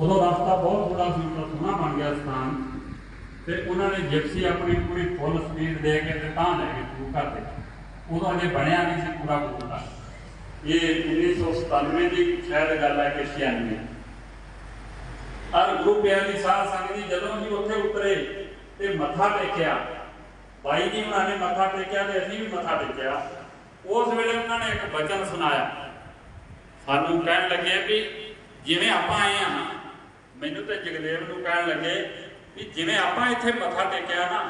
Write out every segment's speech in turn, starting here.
ਉਦੋਂ ਰਸਤਾ ਬਹੁਤ ਥੋੜਾ ਸੀ ਤਾਂ ਸੋਹਣਾ ਬਣ ਗਿਆ ਸਥਾਨ। ਤੇ ਉਹਨਾਂ ਨੇ ਜਿਪਸੀ ਆਪਣੀ ਪੂਰੀ ਫੁੱਲ ਸਪੀਡ ਦੇ ਕੇ ਤੇ ਤਾਂ ਲੈ ਗਏ ਗੁਰੂ ਘਰ ਦੇ ਉਦੋਂ ਅਜੇ ਬਣਿਆ ਨਹੀਂ ਸੀ ਪੂਰਾ ਗੁਰੂ ਇਹ 1997 ਦੀ ਸ਼ਾਇਦ ਗੱਲ ਹੈ ਕਿ 96 ਅਰ ਗੁਰੂ ਪਿਆਰੀ ਸਾਧ ਸੰਗਤ ਜੀ ਜਦੋਂ ਹੀ ਉੱਥੇ ਉਤਰੇ ਤੇ ਮੱਥਾ ਟੇਕਿਆ, ਬਾਈ ਜੀ ਉਹਨਾਂ ਨੇ ਮੱਥਾ ਟੇਕਿਆ ਤੇ ਅਸੀਂ ਵੀ ਮੱਥਾ ਟੇਕਿਆ। ਉਸ ਵੇਲੇ ਉਹਨਾਂ ਨੇ ਇੱਕ ਬਚਨ ਸੁਣਾਇਆ। ਸਾਨੂੰ ਕਹਿਣ ਲੱਗੇ ਵੀ ਜਿਵੇਂ ਆਪਾਂ ਆਏ ਆ ਮੈਨੂੰ ਤੇ ਜਗਦੇਵ ਨੂੰ ਕਹਿਣ ਲੱਗੇ ਵੀ ਜਿਵੇਂ ਆਪਾਂ ਇੱਥੇ ਮੱਥਾ ਟੇਕਿਆ ਨਾ,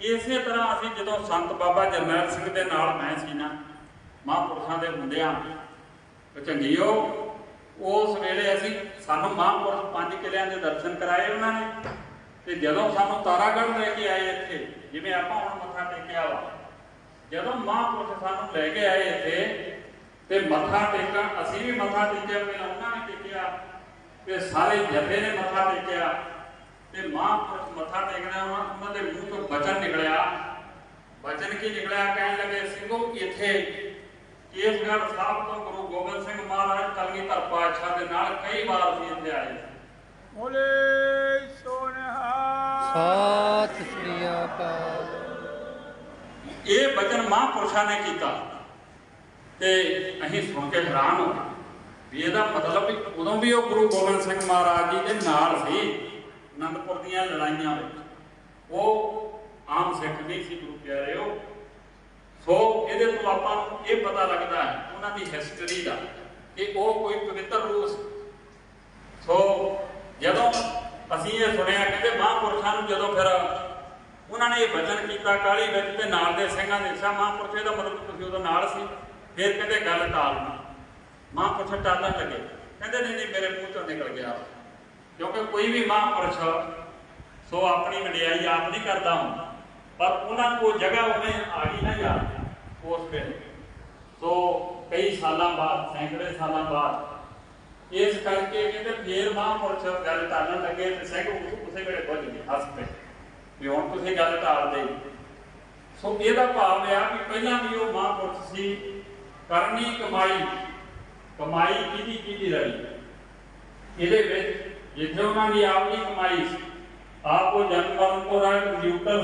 ਇਸੇ ਤਰ੍ਹਾਂ ਅਸੀਂ ਜਦੋਂ ਸੰਤ ਬਾਬਾ ਜਰਨੈਲ ਸਿੰਘ ਦੇ ਨਾਲ ਮੈਂ ਸੀ ਨਾ, ਮਹਾਂਪੁਰਖਾਂ ਦੇ ਹੁੰਦਿਆਂ ਚੰਗੀਓ, ਉਸ ਵੇਲੇ ਅਸੀਂ ਸਾਨੂੰ ਮਹਾਂਪੁਰਖ ਪੰਜ ਕਿਲਿਆਂ ਦੇ ਦਰਸ਼ਨ ਕਰਾਏ ਉਹਨਾਂ ਨੇ, ਤੇ ਜਦੋਂ ਸਾਨੂੰ ਤਾਰਾਗੜ੍ਹ ਲੈ ਕੇ ਆਏ ਇੱਥੇ, ਜਿਵੇਂ ਆਪਾਂ ਹੁਣ ਮੱਥਾ ਟੇਕਿਆ ਵਾ, ਜਦੋਂ ਮਹਾਂਪੁਰਖ ਸਾਨੂੰ ਲੈ ਕੇ ਆਏ ਇੱਥੇ, ਤੇ ਮੱਥਾ ਟੇਕਣ, ਅਸੀਂ ਵੀ ਮੱਥਾ ਟੇਕਿਆ, ਪਹਿਲਾਂ ਉਹਨਾਂ ਨੇ ਟੇਕਿਆ ਤੇ ਸਾਰੇ ਜਥੇ ਨੇ ਮੱਥਾ ਟੇਕਿਆ ਤੇ ਮਹਾਂਪੁਰਖ ਮੱਥਾ ਟੇਕਣਾ ਉਹਨਾਂ ਦੇ ਮੂੰਹ ਤੋਂ ਬਚਨ ਨਿਕਲਿਆ। ਬਚਨ ਕੀ ਨਿਕਲਿਆ? ਕਹਿਣ ਲੱਗੇ ਸਿੰਘੋ ਇੱਥੇ ਕੇਸਗੜ੍ਹ ਸਾਹਿਬ ਤੋਂ ਗੁਰੂ ਗੋਬਿੰਦ ਸਿੰਘ ਮਹਾਰਾਜ ਕਲਗੀਧਰ ਪਾਤਸ਼ਾਹ ਦੇ ਨਾਲ ਕਈ ਵਾਰ ਅਸੀਂ ਇੱਥੇ ਆਏ ਬੋਲੇ ਸੋਨਹਾ ਸਤਿ ਸ੍ਰੀ ਅਕਾਲ। ਇਹ ਬਚਨ ਮਹਾਂਪੁਰਸ਼ਾਂ ਨੇ ਕੀਤਾ ਤੇ ਅਸੀਂ ਸੁਣ ਕੇ ਹੈਰਾਨ ਹੋ ਗਏ। ਵੀ ਇਹਦਾ ਮਤਲਬ ਵੀ ਉਦੋਂ ਵੀ ਉਹ ਗੁਰੂ ਗੋਬਿੰਦ ਸਿੰਘ ਮਹਾਰਾਜ ਜੀ ਦੇ ਨਾਲ ਸੀ, ਅਨੰਦਪੁਰ ਦੀਆਂ ਲੜਾਈਆਂ ਵਿੱਚ। ਉਹ ਆਮ ਸਿੱਖ ਨਹੀਂ ਸੀ ਗੁਰੂ ਪਿਆਰਿਓ ਸੋ ਇਹਦੇ ਤੋਂ ਆਪਾਂ ਨੂੰ ਇਹ ਪਤਾ ਲੱਗਦਾ ਹੈ, ਉਹਨਾਂ ਦੀ ਹਿਸਟਰੀ ਦਾ ਕਿ ਉਹ ਕੋਈ ਪਵਿੱਤਰ ਰੂਹ ਸੀ। ਸੋ ਜਦੋਂ ਅਸੀਂ ਇਹ ਸੁਣਿਆ ਕਹਿੰਦੇ ਮਹਾਂਪੁਰਸ਼ਾਂ ਨੂੰ ਜਦੋਂ ਫਿਰ ਉਹਨਾਂ ਨੇ ਇਹ ਵਚਨ ਕੀਤਾ ਕਾਲੀ ਵਿੱਚ ਤੇ ਨਾਲ ਦੇ ਸਿੰਘਾਂ ਨੇ ਸਾ ਮਹਾਂਪੁਰਸ਼ ਦਾ ਮਤਲਬ ਤੁਸੀਂ ਉਦੋਂ ਨਾਲ ਸੀ, ਫਿਰ ਕਹਿੰਦੇ ਗੱਲ ਟਾਲਣਾ ਮਹਾਂਪੁਰਸ਼ ਟਾਲਣ ਲੱਗੇ। ਕਹਿੰਦੇ, ਨਹੀਂ ਨਹੀਂ, ਮੇਰੇ ਮੂੰਹ ਤੋਂ ਨਿਕਲ ਗਿਆ। ਕਿਉਂਕਿ ਕੋਈ ਵੀ ਮਹਾਂਪੁਰਸ਼ ਸੋ ਆਪਣੀ ਵਡਿਆਈ ਆਪ ਨਹੀਂ ਕਰਦਾ ਹੁੰਦਾ ਪਰ ਉਹਨਾਂ ਨੂੰ ਜਗ੍ਹਾ ਉਵੇਂ ਆ ਗਈ ਨਾ ਯਾਦ ਉਸ ਵੇਲੇ ਸੋ ਕਈ ਸਾਲਾਂ ਬਾਅਦ, ਸੈਂਕੜੇ ਸਾਲਾਂ ਬਾਅਦ, ਇਸ ਕਰਕੇ ਕਹਿੰਦੇ ਫੇਰ ਮਹਾਂਪੁਰਸ਼ ਗੱਲ ਟਾਲਣ ਲੱਗੇ ਤੇ ਸਿੰਘ ਉਸੇ ਵੇਲੇ ਬੁੱਝ ਗਏ, ਹੱਸ ਪਏ। ਵੀ ਹੁਣ ਤੁਸੀਂ ਗੱਲ ਟਾਲਦੇ। ਸੋ ਇਹਦਾ ਭਾਵ ਆ ਵੀ ਪਹਿਲਾਂ ਵੀ ਉਹ ਮਹਾਂਪੁਰਸ਼ ਸੀ, ਕਰਨੀ ਕਮਾਈ। ਕਮਾਈ ਕਿਹਦੀ ਕਿਹਦੀ ਰਹੀ? ਇਹਦੇ ਵਿੱਚ ਜਿੱਥੇ ਉਹਨਾਂ ਦੀ ਆਪਣੀ ਕਮਾਈ ਸੀ, ਆਪ ਉਹ ਜਨਮ ਮਰਨ ਤੋਂ ਰਹਿ ਕੰਪਿਊਟਰ